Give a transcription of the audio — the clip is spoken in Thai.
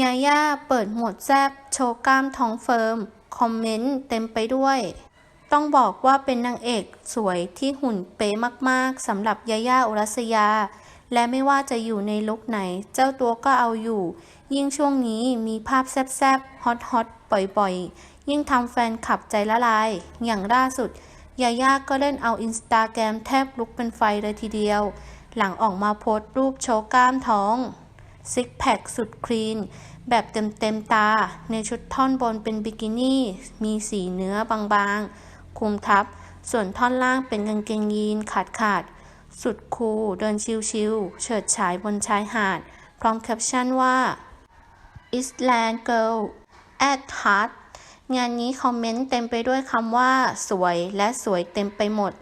ยาย่าเปิดหมดแซบโชว์กล้ามท้องเฟิร์ม คอมเมนต์เต็มไปด้วย ต้องบอกว่าเป็นนางเอกสวยที่หุ่นเป๊ะมากๆสำหรับยาย่าอุรัสยา และไม่ว่าจะอยู่ในลุคไหน เจ้าตัวก็เอาอยู่ ยิ่งช่วงนี้มีภาพแซบๆฮอตๆบ่อยๆ ยิ่งทำแฟนขับใจละลาย อย่างล่าสุดยาย่าก็เล่นเอาอินสตาแกรมแทบลุกเป็นไฟเลยทีเดียว หลังออกมาโพสต์รูปโชว์กล้ามท้อง ซิกแพคสุดคลีน แบบเต็มเต็มๆตา ในชุดท่อนบนเป็นบิกินี่ มีสีเนื้อบางๆ คุมทับ ส่วนท่อนล่างเป็นกางเกงยีนขาดขาดๆสุดคูลเดินชิวๆ เฉิดฉายบนชายหาด พร้อมแคปชั่นว่า Island Girl at Heart งานนี้คอมเมนต์เต็มไปด้วยคำว่า สวยและสวยเต็มไปหมด